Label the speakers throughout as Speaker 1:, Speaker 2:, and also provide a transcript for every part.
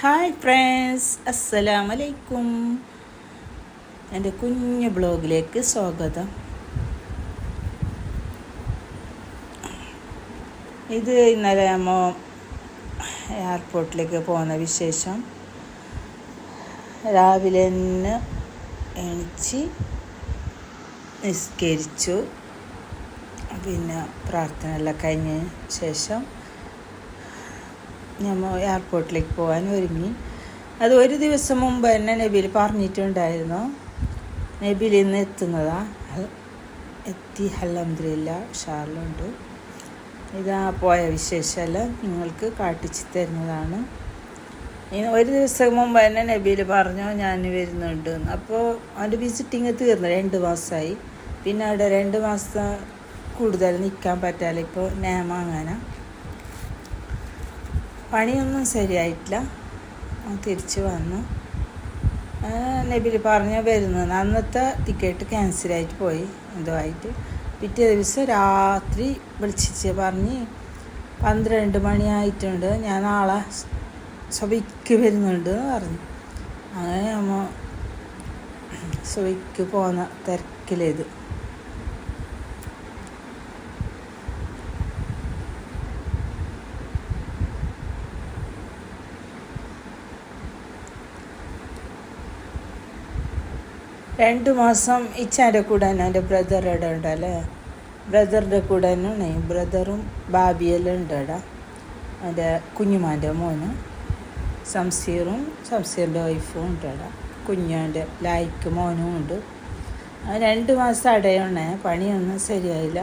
Speaker 1: Hi friends അസ്സലാമലൈക്കും. എന്റെ കുഞ്ഞു ബ്ലോഗിലേക്ക് സ്വാഗതം. ഇത് ഇന്നലെ നമ്മ എയർപോർട്ടിലേക്ക് പോകുന്ന വിശേഷം. രാവിലെ തന്നെ എണിച്ച് നിസ്കരിച്ചു. പിന്നെ പ്രാർത്ഥന എല്ലാം കഴിഞ്ഞ ശേഷം നമ്മൾ എയർപോർട്ടിലേക്ക് പോകാൻ ഒരുങ്ങി. അത് ഒരു ദിവസം മുമ്പ് തന്നെ നബിയിൽ പറഞ്ഞിട്ടുണ്ടായിരുന്നു. നബിയിൽ ഇന്ന് എത്തുന്നതാ. എത്തി അലഹമില്ല ഷാറിലുണ്ട് ഇതാ പോയ വിശേഷമെല്ലാം നിങ്ങൾക്ക് കാട്ടിച്ച് തരുന്നതാണ്. ഒരു ദിവസം മുമ്പ് തന്നെ നബിയിൽ പറഞ്ഞു ഞാൻ വരുന്നുണ്ട്. അപ്പോൾ അവന്റെ വിസിറ്റിങ് തീർന്നു. രണ്ട് മാസമായി പിന്നെ അവിടെ രണ്ട് മാസം കൂടുതൽ നിൽക്കാൻ പറ്റാതെ ഇപ്പോൾ നേമാങ്ങാനാണ് പണിയൊന്നും ശരിയായിട്ടില്ല. തിരിച്ചു വന്നു. നബിൽ പറഞ്ഞ വരുന്നത്. അന്നത്തെ ടിക്കറ്റ് ക്യാൻസലായിട്ട് പോയി. എന്തോ ആയിട്ട് പിറ്റേ ദിവസം രാത്രി വിളിച്ചിച്ച് പറഞ്ഞ് പന്ത്രണ്ട് മണിയായിട്ടുണ്ട്. ഞാൻ നാളെ സഭയ്ക്ക് വരുന്നുണ്ട് എന്ന് പറഞ്ഞു. അങ്ങനെ നമ്മൾ സഭയ്ക്ക് പോകുന്ന തിരക്കിലേത് രണ്ട് മാസം ഇച്ചാന്റെ കൂടെ തന്നെ എന്റെ ബ്രദറുടെ ഉണ്ടല്ലേ? ബ്രദറിന്റെ കൂടെ തന്നെയാണ് ബ്രദറും ബാബിയെല്ലാം ഉണ്ട് എടാ എന്റെ കുഞ്ഞുമാന്റെ മോന് സംസീറും സംസീറിന്റെ വൈഫും ഉണ്ട് എടാ കുഞ്ഞാന്റെ ലായ്ക്ക് മോനും ഉണ്ട്. രണ്ട് മാസം അടയണേ പണിയൊന്നും ശരിയായില്ല.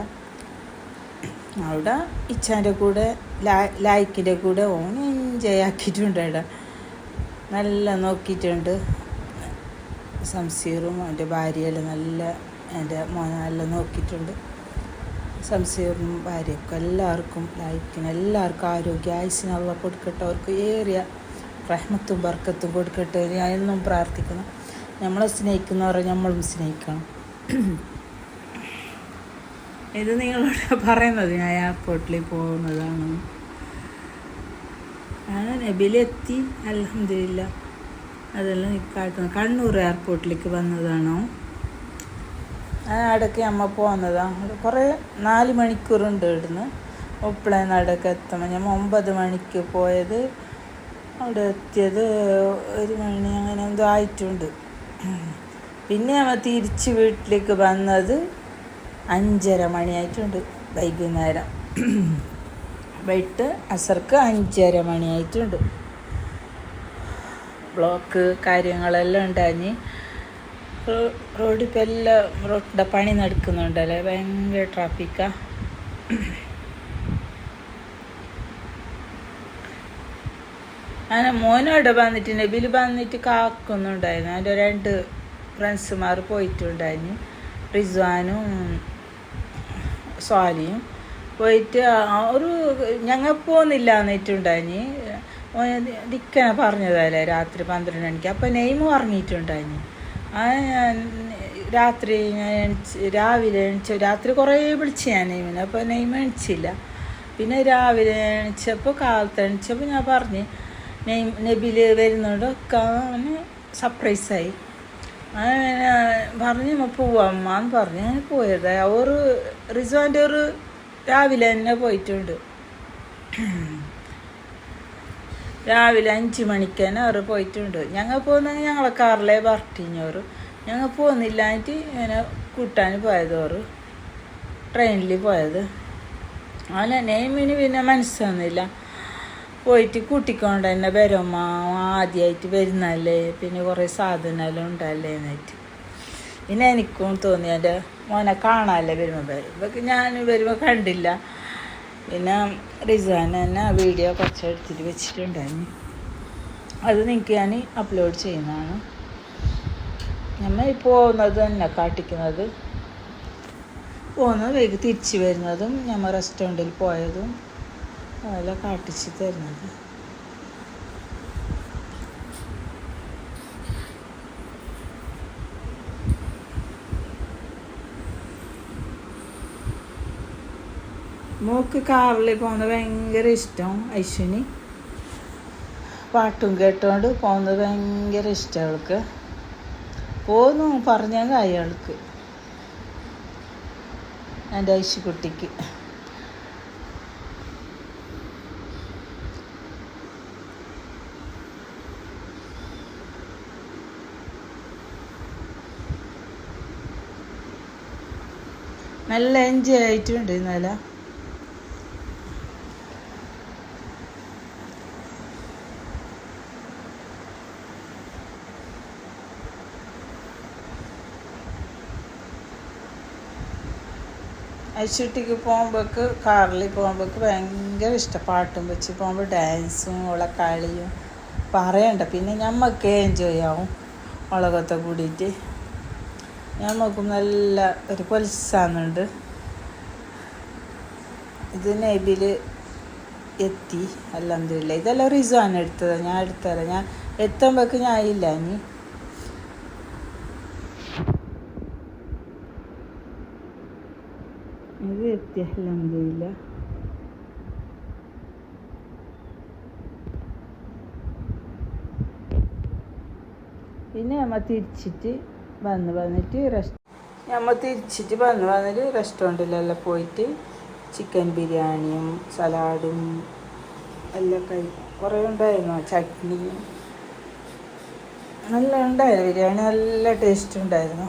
Speaker 1: അവിടെ ഇച്ചാന്റെ കൂടെ ലാ ലായ്ക്കിന്റെ കൂടെ ഓൻ എൻജോയ് ആക്കിയിട്ടുണ്ട് എടാ നല്ല നോക്കിയിട്ടുണ്ട്. സംസീറും എന്റെ ഭാര്യയെല്ലാം നല്ല എന്റെ മോനെ നോക്കിയിട്ടുണ്ട്. സംശയവും ഭാര്യക്കും എല്ലാവർക്കും ലൈക്കിന് എല്ലാവർക്കും ആരോഗ്യ ആയുസിന് അള്ള കൊടുക്കട്ടെ അവർക്ക് ഏറിയ റഹ്മത്തും ബർക്കത്തും കൊടുക്കട്ടെ ഞാൻ എന്നും പ്രാർത്ഥിക്കണം നമ്മളെ സ്നേഹിക്കുന്നവരെ നമ്മളും സ്നേഹിക്കണം. ഇത് നിങ്ങളോട് പറയുന്നത് ഞാൻ എയർപോർട്ടിൽ പോകുന്നതാണ്. ഞാൻ നബിലെത്തി അലഹമില്ല അതെല്ലാം കാട്ടുന്നത് കണ്ണൂർ എയർപോർട്ടിലേക്ക് വന്നതാണോ? അവിടേക്ക് അമ്മ പോകുന്നതാണ് കുറേ നാല് മണിക്കൂറുണ്ട് ഇവിടുന്ന്. ഉപ്പളേന്ന് അവിടേക്ക് എത്തുമ്പോൾ ഞാൻ ഒമ്പത് മണിക്ക് പോയത്. അവിടെ എത്തിയത് ഒരു മണി അങ്ങനെ എന്തോ ആയിട്ടുണ്ട്. പിന്നെ നമ്മൾ തിരിച്ച് വീട്ടിലേക്ക് വന്നത് അഞ്ചര മണിയായിട്ടുണ്ട് വൈകുന്നേരം. വൈകിട്ട് അസർക്ക് അഞ്ചര മണിയായിട്ടുണ്ട്. ബ്ലോക്ക് കാര്യങ്ങളെല്ലാം ഉണ്ടാഞ്ഞ് റോഡ് ഇപ്പം എല്ലാം റോഡിന്റെ പണി നടക്കുന്നുണ്ടല്ലേ? ഭയങ്കര ട്രാഫിക്കാണ് അങ്ങനെ മോനോടെ വന്നിട്ട് നബിൽ വന്നിട്ട് കാക്കുന്നുണ്ടായിരുന്നു. അതിന്റെ രണ്ട് ഫ്രണ്ട്സുമാർ പോയിട്ടുണ്ടായിരുന്നു. റിസ്വാനും സ്വാലിയും പോയിട്ട് ഒരു ഞങ്ങൾ പോകുന്നില്ല എന്നിട്ടുണ്ടായിന് ദിക്കന പറഞ്ഞതല്ലേ രാത്രി പന്ത്രണ്ട് മണിക്ക്. അപ്പം നെയ്മ് ഉറങ്ങിയിട്ടുണ്ടായിന് ആ ഞാൻ രാത്രി ഞാൻ എണിച്ച് രാവിലെ എണിച്ചു രാത്രി കുറേ വിളിച്ച് ഞാൻ നെയ്മിനെ. അപ്പോൾ നെയ്മ എണിച്ചില്ല. പിന്നെ രാവിലെ എണിച്ചപ്പോൾ കാലത്ത് എണിച്ചപ്പോൾ ഞാൻ പറഞ്ഞ് നെയ് നബിൽ വരുന്നുണ്ട് ഒക്കെ അവന് സർപ്രൈസായി അങ്ങനെ പറഞ്ഞ് നമ്മൾ എന്ന് പറഞ്ഞ് പോയത്. ഒരു റിസോന്റെ ഒരു രാവിലെ തന്നെ പോയിട്ടുണ്ട്. രാവിലെ അഞ്ച് മണിക്ക് തന്നെ അവർ പോയിട്ടുണ്ട്. ഞങ്ങൾ പോകുന്നെങ്കിൽ ഞങ്ങളെ കാറിലെ വർട്ടിഞ്ഞോറ് ഞങ്ങൾ പോകുന്നില്ലായിട്ട് ഇങ്ങനെ കൂട്ടാൻ പോയത് അവർ ട്രെയിനിൽ പോയത്. അല്ല നെയ്മിന് പിന്നെ മനസ്സൊന്നുമില്ല പോയിട്ട് കൂട്ടിക്കൊണ്ട് തന്നെ വരുമ്മ ആദ്യമായിട്ട് വരുന്നല്ലേ പിന്നെ കുറേ സാധനമെല്ലാം ഉണ്ടല്ലേ എന്നിട്ട്. പിന്നെ എനിക്കും തോന്നി എന്റെ മോനെ കാണാനല്ലേ വരുമ്പോൾ ഇവക്ക് ഞാൻ വരുമ്പോൾ കണ്ടില്ല. പിന്നെ റിസാൻ തന്നെ വീഡിയോ കുറച്ച് എടുത്തിട്ട് വെച്ചിട്ടുണ്ടായിരുന്നു. അത് നിങ്ങൾക്ക് ഞാൻ അപ്ലോഡ് ചെയ്യുന്നതാണ്. നമ്മൾ പോകുന്നത് തന്നെ കാട്ടിക്കുന്നത്. പോകുന്നത് വൈകി തിരിച്ചു വരുന്നതും നമ്മൾ റെസ്റ്റോറന്റിൽ പോയതും അതെല്ലാം കാട്ടിച്ച് തരുന്നത്. മോക്ക് കാറിൽ പോകുന്നത് ഭയങ്കര ഇഷ്ടം ഐശ്വനി. പാട്ടും കേട്ടോണ്ട് പോകുന്നത് ഭയങ്കര ഇഷ്ടം അവൾക്ക്. പോന്നു പറഞ്ഞാൽ അയാൾക്ക് എന്റെ ഐശുകുട്ടിക്ക് നല്ല എൻജോയ് ആയിട്ടുണ്ട് ഇന്നലെ. ഐശ്വട്ടിക്ക് പോകുമ്പോൾക്ക് കാറിൽ പോകുമ്പോൾക്ക് ഭയങ്കര ഇഷ്ടം. പാട്ടും വെച്ച് പോകുമ്പോൾ ഡാൻസും ഓളെ കളിയും പറയണ്ട. പിന്നെ ഞമ്മക്ക് എൻജോയ് ആവും ഉളകത്തെ കൂടിയിട്ട്. ഞമ്മക്കും നല്ല ഒരു പൊലിസാന്നുണ്ട് ഇത് നെബിൽ എത്തി. അല്ലാന്തില്ല ഇതെല്ലാം റിസുവാണ് എടുത്തത്. ഞാൻ എടുത്തതല്ല ഞാൻ എത്തുമ്പോഴേക്ക് ഞാൻ ഇല്ല ഇനി. ഇത് എത്തി അല്ലെന്നില്ല പിന്നെ നമ്മൾ തിരിച്ചിട്ട് വന്ന് വന്നിട്ട് റെസ്റ്റ് നമ്മൾ തിരിച്ചിട്ട് വന്ന് വന്നിട്ട് റെസ്റ്റോറന്റിലെല്ലാം പോയിട്ട് ചിക്കൻ ബിരിയാണിയും സലാഡും എല്ലാം കൈ കുറേ ഉണ്ടായിരുന്നു. ചട്നിയും. നല്ല ഉണ്ടായിരുന്നു. ബിരിയാണി നല്ല ടേസ്റ്റ് ഉണ്ടായിരുന്നു.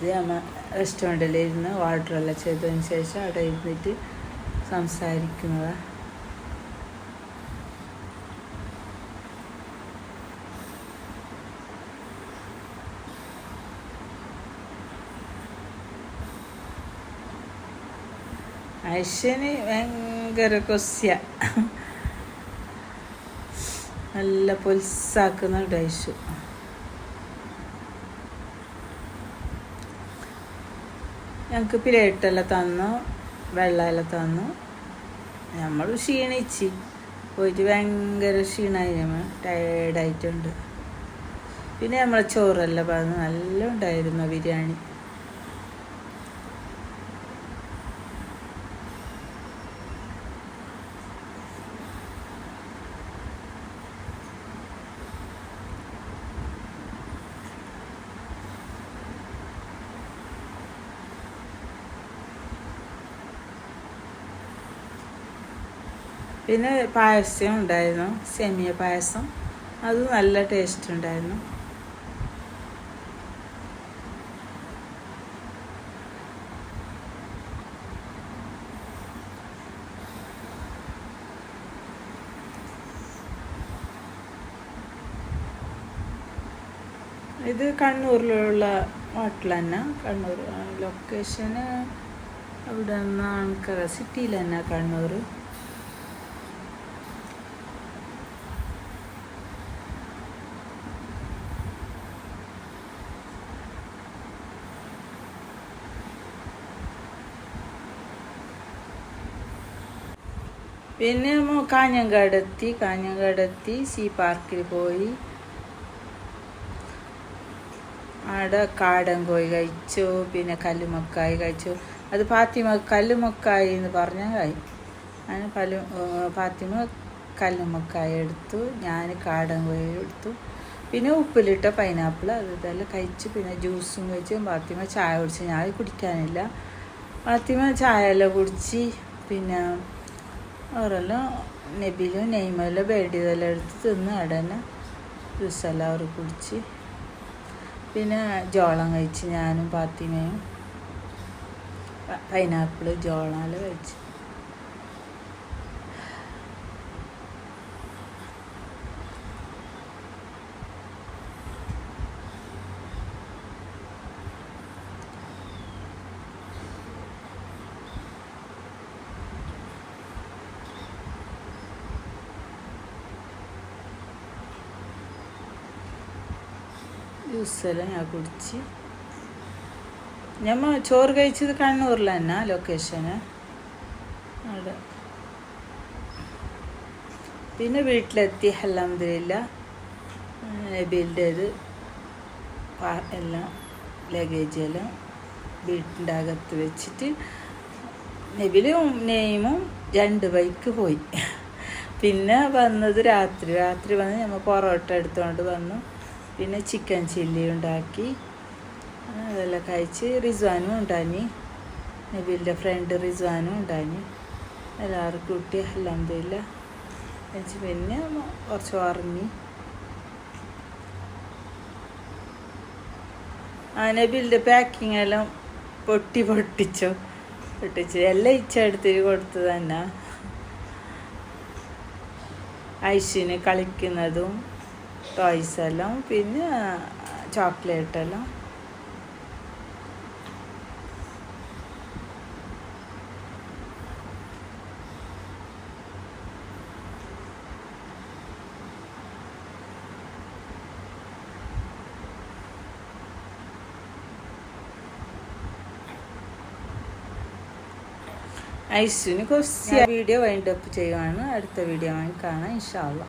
Speaker 1: ഇത് നമ്മ റെസ്റ്റോറന്റിലിരുന്ന് ഓർഡറെല്ലാം ചെയ്തതിന് ശേഷം അവിടെ ഇരുന്നിട്ട് സംസാരിക്കുന്നതാണ് ഐശ്വന് ഭയങ്കര കൊസ്യ. നല്ല പൊൽസാക്കുന്നുണ്ട് ഐശു. ഞങ്ങൾക്ക് പ്ലേറ്റെല്ലാം തന്നു വെള്ളമെല്ലാം തന്നു. നമ്മൾ ക്ഷീണിച്ച്. പോയിട്ട് ഭയങ്കര ക്ഷീണമായി നമ്മൾ ടയേർഡായിട്ടുണ്ട് പിന്നെ നമ്മളെ ചോറെല്ലാം പറഞ്ഞ് നല്ല ഉണ്ടായിരുന്നു ബിരിയാണി. പിന്നെ പായസം ഉണ്ടായിരുന്നു സെമിയ പായസം. അത് നല്ല ടേസ്റ്റ് ഉണ്ടായിരുന്നു. ഇത് കണ്ണൂരിലുള്ള ഹോട്ടൽ തന്നെ. കണ്ണൂർ ലൊക്കേഷന് അവിടെ നിന്നാണ് സിറ്റിയിൽ തന്നെ കണ്ണൂർ പിന്നെ നമ്മൾ കാഞ്ഞങ്കാടെത്തി എത്തി സീ പാർക്കിൽ പോയി. അവിടെ കാടൻ കോഴി കഴിച്ചു പിന്നെ കല്ലുമക്കായി കഴിച്ചു. അത് ഫാത്തിമ കല്ലുമക്കായി എന്ന് പറഞ്ഞാൽ കായി അങ്ങനെ പല ഫാത്തിമ കല്ലുമക്കായി എടുത്തു ഞാൻ കാടൻ കോഴി എടുത്തു. പിന്നെ ഉപ്പിലിട്ട പൈനാപ്പിൾ അത് ഇതെല്ലാം കഴിച്ചു. പിന്നെ ജ്യൂസും കഴിച്ചു. ഫാത്തിമ ചായ കുടിച്ചു ഞാൻ കുടിക്കാനില്ല. ഫാത്തിമ ചായ എല്ലാം കുടിച്ച് പിന്നെ അവരെല്ലാം നബിലും നെയ്മലും ബേഡിയതെല്ലാം എടുത്ത് തിന്ന് അടന്നെ ജ്യൂസെല്ലാം അവർ കുടിച്ച്. പിന്നെ ജോളം കഴിച്ച് ഞാനും പാത്തിമയും പൈനാപ്പിൾ ജോളെല്ലാം കഴിച്ച്. ജ്യൂസെല്ലാം ഞാൻ കുടിച്ച്. ഞമ്മ ചോറ് കഴിച്ചത് കണ്ണൂരിൽ തന്നെ ലൊക്കേഷന് അവിടെ. പിന്നെ വീട്ടിലെത്തി അലഹമില്ല നബീലിന്റേത് എല്ലാം ലഗേജ് എല്ലാം വീട്ടിന്റെ അകത്ത് വെച്ചിട്ട് നബിലും നെയ്മും രണ്ട് ബൈക്ക് പോയി. പിന്നെ വന്നത് രാത്രി. രാത്രി വന്ന് നമ്മൾ പൊറോട്ട എടുത്തുകൊണ്ട് വന്നു. പിന്നെ ചിക്കൻ ചില്ലി ഉണ്ടാക്കി. അതെല്ലാം കഴിച്ച് റിസ്വാനും ഉണ്ടാനി നബീലിന്റെ ഫ്രണ്ട് റിസ്വാനും ഉണ്ടാനി എല്ലാവർക്കും കൂട്ടി അല്ലാതില്ല കഴിച്ച് പിന്നെ കുറച്ച് ഉറങ്ങി. ആ നബീലിന്റെ പാക്കിംഗ് എല്ലാം പൊട്ടി പൊട്ടിച്ചോ. പൊട്ടിച്ച് എല്ലാം ഇച്ചെടുത്തിട്ട് കൊടുത്തു തന്നെ. ഐശിന് കളിക്കുന്നതും ടോയ്സ് എല്ലാം പിന്നെ ചോക്ലേറ്റ് എല്ലാം. ഐസുവിന് കുറച്ച് വീഡിയോ വൈൻഡ് അപ്പ് ചെയ്യുവാണ്. അടുത്ത വീഡിയോ കാണാം. ഇൻഷാല്ല